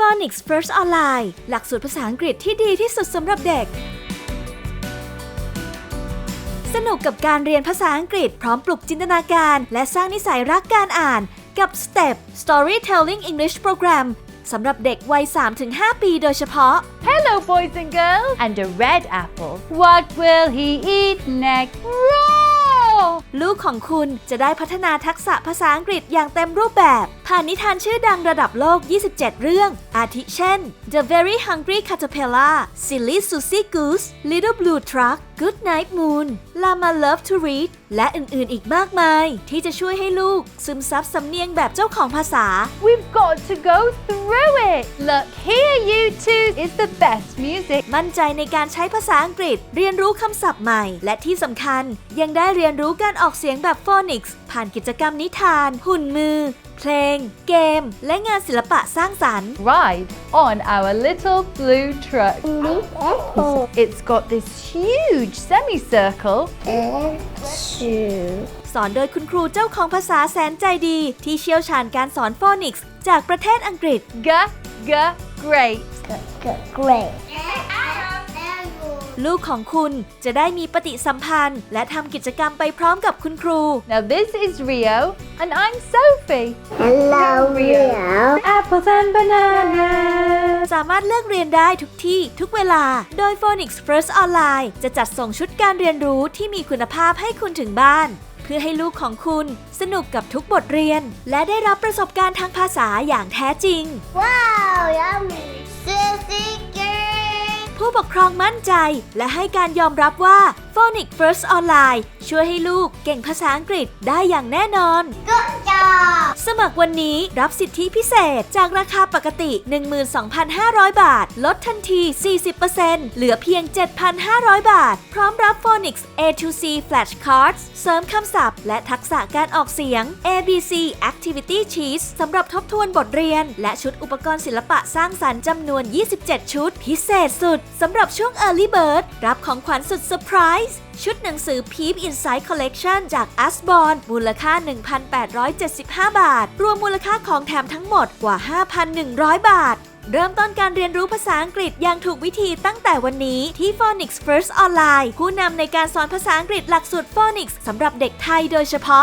Phonics First Online หลักสูตรภาษาอังกฤษที่ดีที่สุดสำหรับเด็ก สนุกกับการเรียนภาษาอังกฤษพร้อมปลุกจินตนาการ และสร้างนิสัยรักการอ่าน กับ STEP Storytelling English Program สำหรับเด็กวัย 3-5 ปีโดยเฉพาะ Hello, boys and girls. And a red apple. What will he eat next? Roar! ลูกของคุณจะได้พัฒนาทักษะภาษาอังกฤษอย่างเต็มรูปแบบ ผ่านนิทานชื่อดังระดับโลก 27 เรื่อง อาทิเช่น The Very Hungry Caterpillar Silly Susie Goose Little Blue Truck Good Night Moon Llama Love to Read และอื่นๆอีกมากมาย ที่จะช่วยให้ลูกซึมซับสำเนียงแบบเจ้าของภาษา We've got to go through it. Look here, you two. It's the best music. มั่นใจในการใช้ภาษาอังกฤษ เรียนรู้คำศัพท์ใหม่ และที่สำคัญยังได้เรียนรู้การออกเสียงแบบโฟนิกส์ผ่านกิจกรรมนิทาน หุ่นมือเพลง เกม และงานศิลปะสร้างสรรค์ Ride on our little blue truck. Big apple It's got this huge semicircle. and two. สอนโดยคุณครูเจ้าของภาษาแสนใจดี ที่เชี่ยวชาญการสอนโฟนิกส์จากประเทศอังกฤษ G, g, great. Good, good, great. ลูกของคุณจะได้มีปฏิสัมพันธ์ และทำกิจกรรมไปพร้อมกับคุณครู Now this is Rio, and I'm Sophie. Hello, Rio. Apples and bananas. สามารถเลือกเรียนได้ทุกที่ทุกเวลา โดย Phonics First Online จะจัดส่งชุดการเรียนรู้ที่มีคุณภาพให้คุณถึงบ้าน เพื่อให้ลูกของคุณสนุกกับทุกบทเรียน และได้รับประสบการณ์ทางภาษาอย่างแท้จริง Wow, yummy. Sissy girl. ผู้ปกครองมั่นใจและให้การยอมรับว่า Phonics First Online ช่วยให้ลูกเก่งภาษาอังกฤษได้อย่างแน่นอน Good. สมัครวันนี้รับสิทธิพิเศษจากราคาปกติ 12,500 บาท ลดทันที 40%เหลือเพียง 7,500 บาท พร้อมรับ Phonics A2C Flashcards เสริมคำศัพท์ และทักษะการออกเสียง ABC Activity Sheets สำหรับทบทวนบทเรียน และชุดอุปกรณ์ศิลปะสร้างสรรค์จำนวน 27 ชุด พิเศษสุดสำหรับช่วง Early Bird รับของขวัญสุดเซอร์ไพรส์ชุดหนังสือ Peep Inside Collection จาก a s b o r n มูลค่า 1,875 บาท รวมมูลค่าของแถมทั้งหมดกว่า 5,100 บาท เริ่มต้นการเรียนรู้ภาษาอังกฤษอย่างถูกวิธีตั้งแต่วันนี้ที่ Phonics First Online ผู้นำในการสอนภาษาอังกฤษหลักสูตร Phonics สำหรับเด็กไทยโดยเฉพาะ